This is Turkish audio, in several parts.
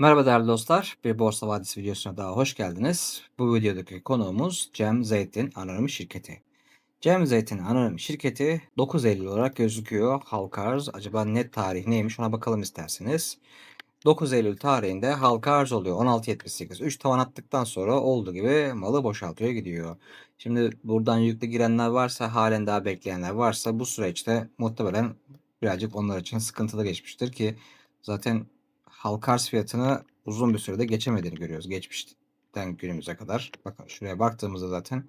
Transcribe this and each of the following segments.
Merhaba değerli dostlar. Bir Borsa Vadisi videosuna daha hoş geldiniz. Bu videodaki konuğumuz Cem Zeytin Anonim Şirketi. Cem Zeytin Anonim Şirketi 9 Eylül olarak gözüküyor. Halka arz acaba net tarih neymiş ona bakalım isterseniz. 9 Eylül tarihinde halka arz oluyor. 16.78. 3 tavan attıktan sonra olduğu gibi malı boşaltıyor gidiyor. Şimdi buradan yüklü girenler varsa halen daha bekleyenler varsa bu süreçte muhtemelen birazcık onlar için sıkıntılı geçmiştir ki zaten halka arz fiyatını uzun bir sürede geçemediğini görüyoruz. Geçmişten günümüze kadar. Bakın şuraya baktığımızda zaten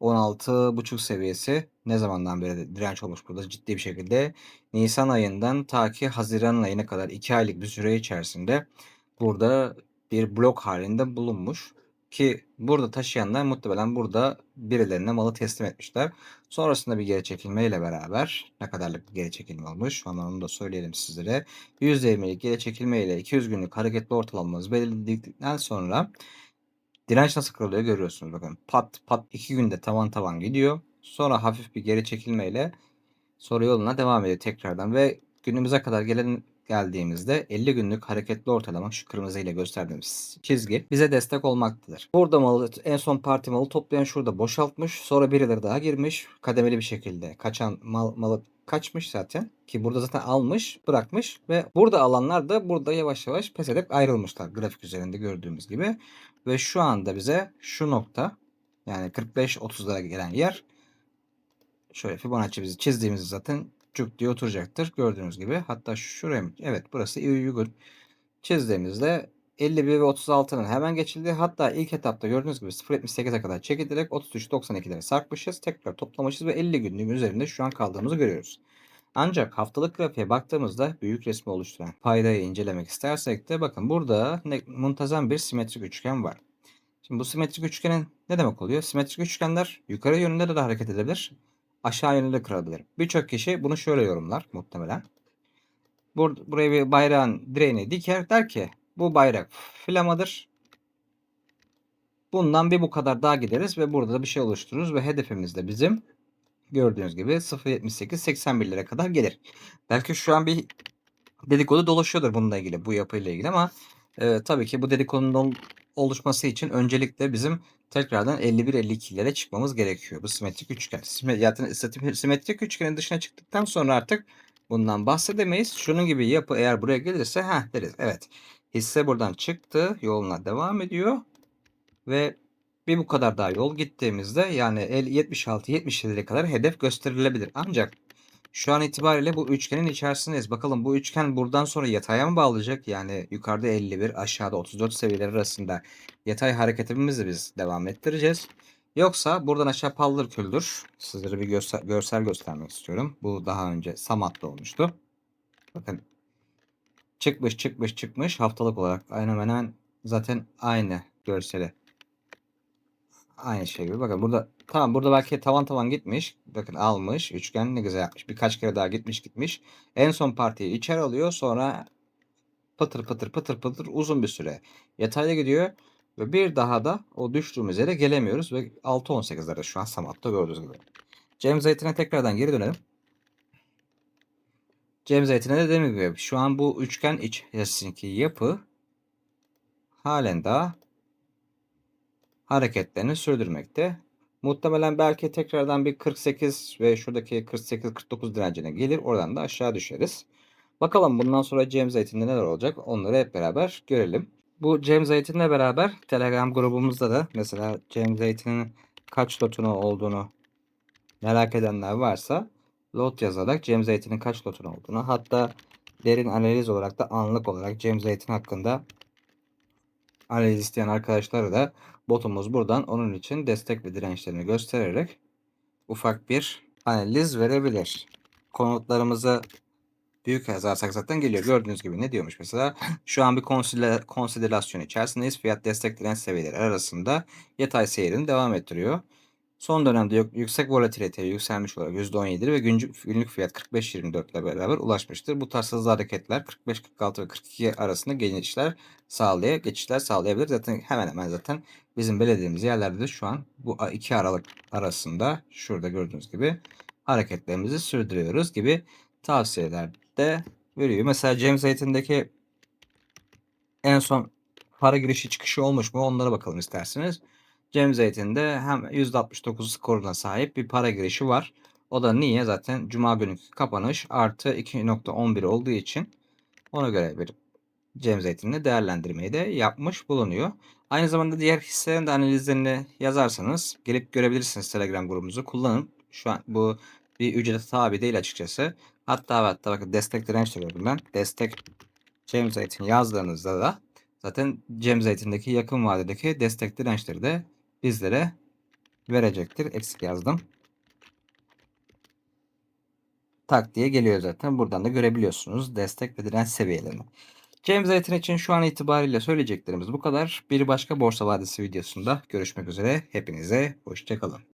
16.5 seviyesi ne zamandan beri direnç olmuş burada ciddi bir şekilde. Nisan ayından ta ki Haziran ayına kadar 2 aylık bir süre içerisinde burada bir blok halinde bulunmuş. Ki burada taşıyanlar muhtemelen burada birilerine malı teslim etmişler. Sonrasında bir geri çekilme ile beraber ne kadarlık bir geri çekilme olmuş onu, onu da söyleyelim sizlere. %20'lik geri çekilme ile 200 günlük hareketli ortalamamız belirledikten sonra direnç nasıl kırılıyor görüyorsunuz bakın. Pat pat 2 günde tavan tavan gidiyor. Sonra hafif bir geri çekilme ile sonra yoluna devam ediyor tekrardan ve günümüze kadar gelen geldiğimizde 50 günlük hareketli ortalama şu kırmızı ile gösterdiğimiz çizgi bize destek olmaktadır. Burada malı en son parti malı toplayan şurada boşaltmış. Sonra birileri daha girmiş. Kademeli bir şekilde kaçan mal, malı kaçmış zaten ki burada zaten almış bırakmış ve burada alanlar da burada yavaş yavaş pes edip ayrılmışlar grafik üzerinde gördüğümüz gibi ve şu anda bize şu nokta yani 45-30'lara gelen yer şöyle Fibonacci bizi çizdiğimizde zaten cuk diye oturacaktır. Gördüğünüz gibi. Hatta şuraya mı? Evet burası uygun. Çizdiğimizde 51 ve 36'nın hemen geçildi. Hatta ilk etapta gördüğünüz gibi 0.78'e kadar çekilerek 33.92'lere sarkmışız. Tekrar toplamışız ve 50 günlüğün üzerinde şu an kaldığımızı görüyoruz. Ancak haftalık grafiğe baktığımızda büyük resmi oluşturan paydayı incelemek istersek de bakın burada muntazam bir simetrik üçgen var. Şimdi bu simetrik üçgenin ne demek oluyor? Simetrik üçgenler yukarı yönünde de hareket edebilir aşağı yönlü de kırabilir. Birçok kişi bunu şöyle yorumlar muhtemelen. Bur buraya bir bayrağın direğini diker der ki bu bayrak flamadır. Bundan bir bu kadar daha gideriz ve burada da bir şey oluştururuz ve hedefimiz de bizim gördüğünüz gibi 0.78-81 lira kadar gelir. Belki şu an bir dedikodu dolaşıyordur bununla ilgili bu yapıyla ilgili ama e, tabii ki bu dedikodunun oluşması için öncelikle bizim tekrardan 51-52'lere çıkmamız gerekiyor. Bu simetrik üçgen. Zaten simetrik üçgenin dışına çıktıktan sonra artık bundan bahsedemeyiz. Şunun gibi yapı eğer buraya gelirse ha deriz. Evet. Hisse buradan çıktı. Yoluna devam ediyor. Ve bir bu kadar daha yol gittiğimizde yani 76-77'lere kadar hedef gösterilebilir. Ancak şu an itibariyle bu üçgenin içerisindeyiz. Bakalım bu üçgen buradan sonra yataya mı bağlayacak? Yani yukarıda 51, aşağıda 34 seviyeler arasında yatay hareketimizi biz devam ettireceğiz. Yoksa buradan aşağı paldır küldür. Sizlere bir göster görsel göstermek istiyorum. Bu daha önce Samat'ta olmuştu. Bakın çıkmış çıkmış çıkmış haftalık olarak aynen hemen zaten aynı görseli. Aynı gibi. Bakın burada tamam burada belki tavan tavan gitmiş. Bakın almış. Üçgen ne güzel yapmış. Birkaç kere daha gitmiş gitmiş. En son partiyi içeri alıyor. Sonra pıtır pıtır pıtır pıtır uzun bir süre yatayda gidiyor. Ve bir daha da o düştüğümüz yere gelemiyoruz. Ve 6-18'lerde şu an Samat'ta gördüğünüz gibi. Cem Zeytin'e tekrardan geri dönelim. Cem Zeytin'e de dediğim gibi şu an bu üçgen içerisindeki yapı halen daha hareketlerini sürdürmekte. Muhtemelen belki tekrardan bir 48 ve şuradaki 48-49 direncine gelir. Oradan da aşağı düşeriz. Bakalım bundan sonra Cem Zeytin'de neler olacak onları hep beraber görelim. Bu Cem Zeytin'le beraber Telegram grubumuzda da mesela Cem Zeytin'in kaç lotunu olduğunu merak edenler varsa lot yazarak Cem Zeytin'in kaç lotun olduğunu hatta derin analiz olarak da anlık olarak Cem Zeytin hakkında analiz isteyen arkadaşlara da botumuz buradan onun için destek ve dirençlerini göstererek ufak bir analiz verebilir. Konutlarımızı büyük yazarsak zaten geliyor. Gördüğünüz gibi ne diyormuş mesela? Şu an bir konsiderasyon içerisindeyiz. Fiyat destek direnç seviyeleri arasında yatay seyrini devam ettiriyor. Son dönemde yüksek volatiliteye yükselmiş olarak %17 ve günlük fiyat 45-24 ile beraber ulaşmıştır. Bu tarz hızlı hareketler 45-46 ve 42 arasında geçişler sağlay geçişler sağlayabilir. Zaten hemen hemen zaten bizim belirlediğimiz yerlerde de şu an bu iki aralık arasında şurada gördüğünüz gibi hareketlerimizi sürdürüyoruz gibi tavsiyeler de veriyor. Mesela James Zeytin'deki en son para girişi çıkışı olmuş mu onlara bakalım isterseniz. Cem Zeytin'de hem %69 skoruna sahip bir para girişi var. O da niye? Zaten Cuma günkü kapanış artı 2.11 olduğu için ona göre bir Cem Zeytin'le değerlendirmeyi de yapmış bulunuyor. Aynı zamanda diğer hisselerin de analizlerini yazarsanız gelip görebilirsiniz Telegram grubumuzu. Kullanın. Şu an bu bir ücrete tabi değil açıkçası. Hatta hatta bakın destek direnç de gördüm ben. Destek Cem Zeytin yazdığınızda da zaten Cem Zeytin'deki yakın vadedeki destek dirençleri de bizlere verecektir. Eksik yazdım. Tak diye geliyor zaten. Buradan da görebiliyorsunuz destek ve direnç seviyelerini. Cem Zeytin için şu an itibariyle söyleyeceklerimiz bu kadar. Bir başka borsa vadisi videosunda görüşmek üzere. Hepinize hoşçakalın.